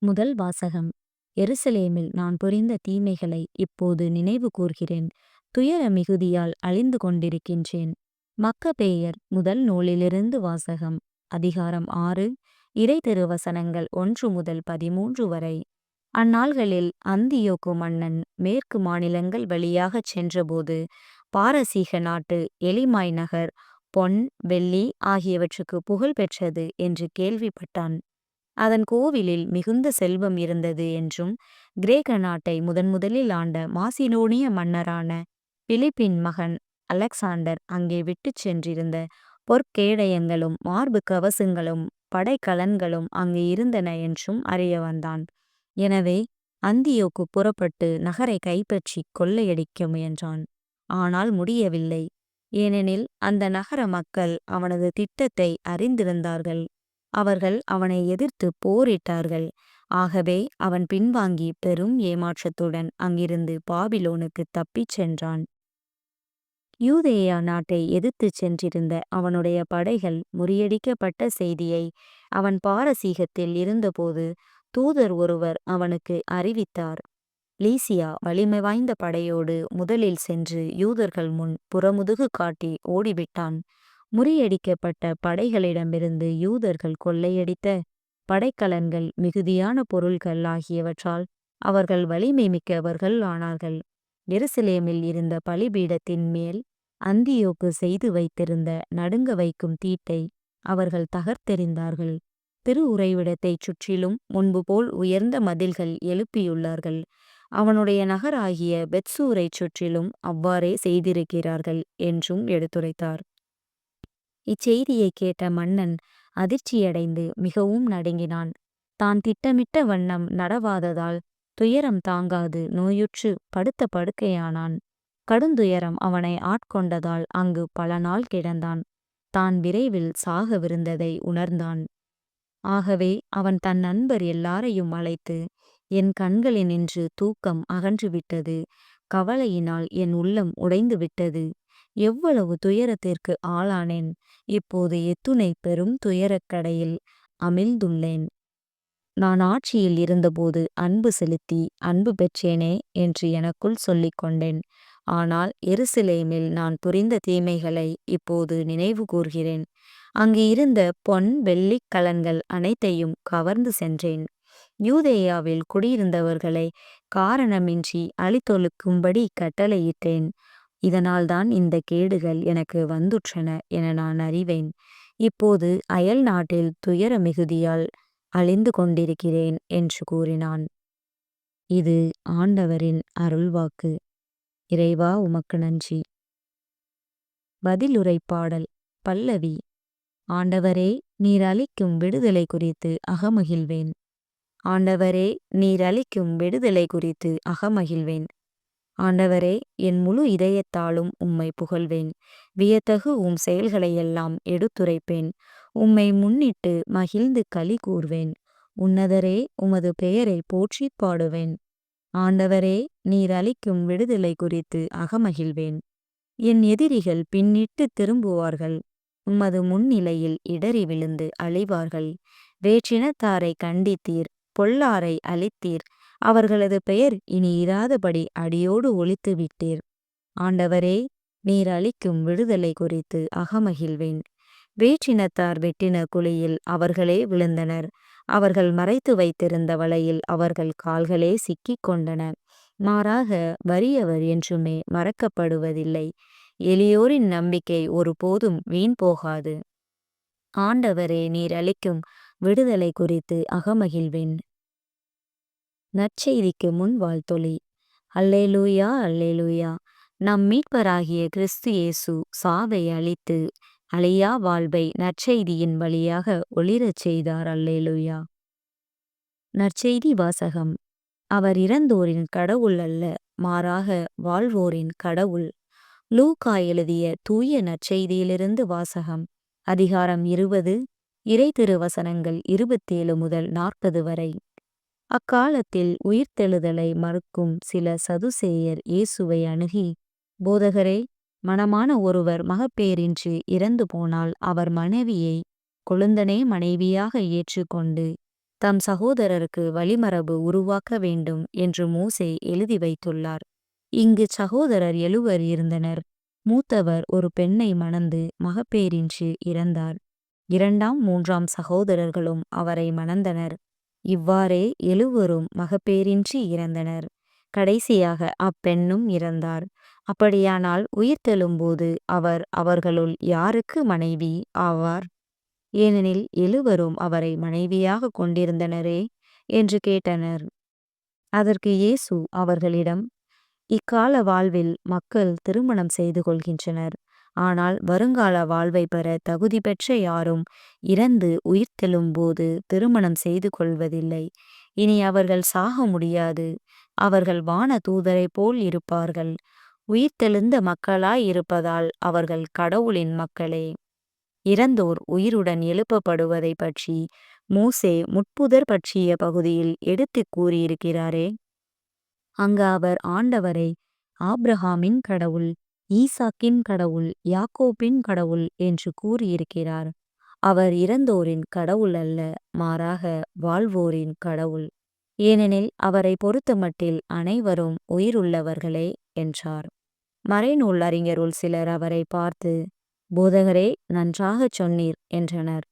முதல் வாசகம். எருசலேமில் நான் புரிந்த தீமைகளை இப்போது நினைவு கூர்கிறேன். துயர மிகுதியால் அழிந்து கொண்டிருக்கின்றேன். மக்கபேயர் முதல் நூலிலிருந்து வாசகம். அதிகாரம் ஆறு. இறை திருவசனங்கள் ஒன்று முதல் பதிமூன்று வரை. அந்நாள்களில் அந்தியோக்கு மன்னன் மேற்கு மாநிலங்கள் வழியாகச் சென்றபோது பாரசீக நாட்டு எலிமாய் நகர் பொன் வெள்ளி ஆகியவற்றுக்கு புகழ் பெற்றது என்று கேள்விப்பட்டான். அதன் கோவிலில் மிகுந்த செல்வம் இருந்தது என்றும் கிரேக்க நாட்டை முதன்முதலில் ஆண்ட மாசினோனிய மன்னரான பிலிப்பின் மகன் அலெக்சாண்டர் அங்கே விட்டுச் சென்றிருந்த பொற்கேடயங்களும் மார்பு கவசங்களும் படைக்கலன்களும் அங்கு இருந்தன என்றும் அறிய வந்தான். எனவே அந்தியோக்கு புறப்பட்டு நகரை கைப்பற்றி கொள்ளையடிக்க முயன்றான். ஆனால் முடியவில்லை. ஏனெனில் அந்த நகர மக்கள் அவனது திட்டத்தை அறிந்திருந்தார்கள். அவர்கள் அவனை எதிர்த்து போரிட்டார்கள். ஆகவே அவன் பின்வாங்கி பெரும் ஏமாற்றத்துடன் அங்கிருந்து பாபிலோனுக்கு தப்பிச் சென்றான். யூதேயா நாட்டை எதிர்த்துச் சென்றிருந்த அவனுடைய படைகள் முறியடிக்கப்பட்ட செய்தியை அவன் பாரசீகத்தில் இருந்தபோது தூதர் ஒருவர் அவனுக்கு அறிவித்தார். லீசியா வலிமை வாய்ந்த படையோடு முதலில் சென்று யூதர்கள் முன் புறமுதுகு காட்டி ஓடிவிட்டான். முறியடிக்கப்பட்ட படைகளிடமிருந்து யூதர்கள் கொள்ளையடித்த படைக்கலன்கள் மிகுதியான பொருள்கள் ஆகியவற்றால் அவர்கள் வலிமை மிக்கவர்கள் ஆனார்கள். எருசலேமில் இருந்த பலிபீடத்தின் மேல் அந்தியோக்கு செய்து வைத்திருந்த நடுங்க வைக்கும் தீட்டை அவர்கள் தகர்த்தெறிந்தார்கள். திரு உறைவிடத்தைச் சுற்றிலும் முன்பு போல் உயர்ந்த மதில்கள் எழுப்பியுள்ளார்கள். அவனுடைய நகராகிய பெத்சூரைச் சுற்றிலும் அவ்வாறே செய்திருக்கிறார்கள் என்றும் எடுத்துரைத்தார். இச்செய்தியை கேட்ட மன்னன் அதிர்ச்சியடைந்து மிகவும் நடுங்கினான். தான் திட்டமிட்ட வண்ணம் நடவாததால் துயரம் தாங்காது நோயுற்று படுத்த படுக்கையானான். கடுந்துயரம் அவனை ஆட்கொண்டதால் அங்கு பல நாள் கிடந்தான். தான் விரைவில் சாகவிருந்ததை உணர்ந்தான். ஆகவே அவன் தன் நண்பர் எல்லாரையும் அழைத்து என் கண்களினின்று தூக்கம் அகன்றுவிட்டது. கவலையினால் என் உள்ளம் உடைந்து விட்டது எவ்வளவு துயரத்திற்கு ஆளானேன். இப்போது எத்துணை பெரும் துயரக்கடையில் அமிழ்ந்துள்ளேன். நான் ஆட்சியில் இருந்தபோது அன்பு செலுத்தி அன்பு பெற்றேனே என்று எனக்குள் சொல்லிக் கொண்டேன். ஆனால் எருசலேமில் நான் புரிந்த தீமைகளை இப்போது நினைவு கூர்கிறேன். அங்கு இருந்த பொன் வெள்ளிக் கலன்கள் அனைத்தையும் கவர்ந்து சென்றேன். யூதேயாவில் குடியிருந்தவர்களை காரணமின்றி அழித்தொழுக்கும்படி கட்டளையிட்டேன். இதனால்தான் இந்த கேடுகள் எனக்கு வந்துற்றன என நான் அறிவேன். இப்போது அயல் நாட்டில் துயர மிகுதியால் அழிந்து கொண்டிருக்கிறேன் என்று கூறினான். இது ஆண்டவரின் அருள்வாக்கு. இறைவா உமக்கு நன்றி. பதிலுரை பாடல் பல்லவி. ஆண்டவரே நீர் அளிக்கும் விடுதலை குறித்து அகமகிழ்வேன். ஆண்டவரே நீர் அளிக்கும் விடுதலை குறித்து அகமகிழ்வேன். ஆண்டவரே என் முழு இதயத்தாலும் உம்மை புகழ்வேன். வியத்தகு உம் செயல்களையெல்லாம் எடுத்துரைப்பேன். உம்மை முன்னிட்டு மகிழ்ந்து களி கூர்வேன். உன்னதரே உமது பெயரை போற்றி பாடுவேன். ஆண்டவரே நீர் அளிக்கும் விடுதலை குறித்து அகமகிழ்வேன். என் எதிரிகள் பின்னிட்டு திரும்புவார்கள். உமது முன்னிலையில் இடறி விழுந்து அழிவார்கள். வேற்றினத்தாரை கண்டித்தீர் பொல்லாரை அழித்தீர் அவர்களது பெயர் இனி இராதபடி அடியோடு ஒழித்து விட்டீர். ஆண்டவரே நீர் அளிக்கும் விடுதலை குறித்து அகமகிழ்வேன். வேற்றினத்தார் வெட்டின குழியில் அவர்களே விழுந்தனர். அவர்கள் மறைத்து வைத்திருந்த வலையில் அவர்கள் கால்களே சிக்கிக் கொண்டன. மாறாக வறியவர் என்றுமே மறக்கப்படுவதில்லை. எளியோரின் நம்பிக்கை ஒருபோதும் வீண் போகாது. ஆண்டவரே நீர் அளிக்கும் விடுதலை குறித்து அகமகிழ்வேன். நற்செய்திக்கு முன் வாழ்த்தொழி அல்லேலூயா அல்லேலூயா. நம் மீட்பராகிய கிறிஸ்து இயேசு சாவை அழித்து அழியா வாழ்வை நற்செய்தியின் வழியாக ஒளிரச் செய்தார் அல்லேலூயா. நற்செய்தி வாசகம். அவர் இறந்தோரின் கடவுள் அல்ல மாறாக வாழ்வோரின் கடவுள். லூகா எழுதிய தூய நற்செய்தியிலிருந்து வாசகம் அதிகாரம் இருபது இறை திருவசனங்கள் இருபத்தேழு முதல் நாற்பது வரை. அக்காலத்தில் உயிர்த்தெழுதலை மறுக்கும் சில சதுசேயர் இயேசுவை அணுகி போதகரே மணமான ஒருவர் மகப்பேரின்றி இறந்து போனால் அவர் மனைவியை கொழுந்தனே மனைவியாக ஏற்றுக்கொண்டு தம் சகோதரருக்கு வழிமரபு உருவாக்க வேண்டும் என்று மோசே எழுதி வைத்துள்ளார். இங்கு சகோதரர் எழுவர் இருந்தனர். மூத்தவர் ஒரு பெண்ணை மணந்து மகப்பேரின்றி இறந்தார். இரண்டாம் மூன்றாம் சகோதரர்களும் அவரை மணந்தனர். இவ்வாறே எழுவரும் மகப்பேரின்றி இறந்தனர். கடைசியாக அப்பெண்ணும் இறந்தார். அப்படியானால் உயிர்த்தெழும்போது அவர் அவர்களுள் யாருக்கு மனைவி ஆவார்? ஏனெனில் எழுவரும் அவரை மனைவியாக கொண்டிருந்தனரே என்று கேட்டனர். அதற்கு இயேசு அவர்களிடம் இக்கால வாழ்வில் மக்கள் திருமணம் செய்து கொள்கின்றனர். ஆனால் வருங்கால வாழ்வை பெற தகுதி பெற்ற யாரும் இறந்து உயிர்த்தெழும்போது திருமணம் செய்து கொள்வதில்லை. இனி அவர்கள் சாக முடியாது. அவர்கள் வான தூதரை போல் இருப்பார்கள். உயிர்த்தெழுந்த மக்களாய் இருப்பதால் அவர்கள் கடவுளின் மக்களே. இறந்தோர் உயிருடன் எழுப்பப்படுவதை பற்றி மூசே முட்புதர் பற்றிய பகுதியில் எடுத்துக் கூறியிருக்கிறாரே. அங்கு அவர் ஆண்டவரை ஆப்ரஹாமின் கடவுள் ஈசாக்கின் கடவுள் யாக்கோபின் கடவுள் என்று கூறியிருக்கிறார். அவர் இறந்தோரின் கடவுள் அல்ல மாறாக வாழ்வோரின் கடவுள். ஏனெனில் அவரை பொறுத்தமட்டில் அனைவரும் உயிருள்ளவர்களே என்றார். மறைநூல் அறிஞருள் சிலர் அவரை பார்த்து போதகரே நன்றாகச் சொன்னீர் என்றனர்.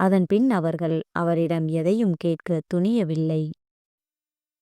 அதன் பின் அவர்கள் அவரிடம் எதையும் கேட்க துணியவில்லை.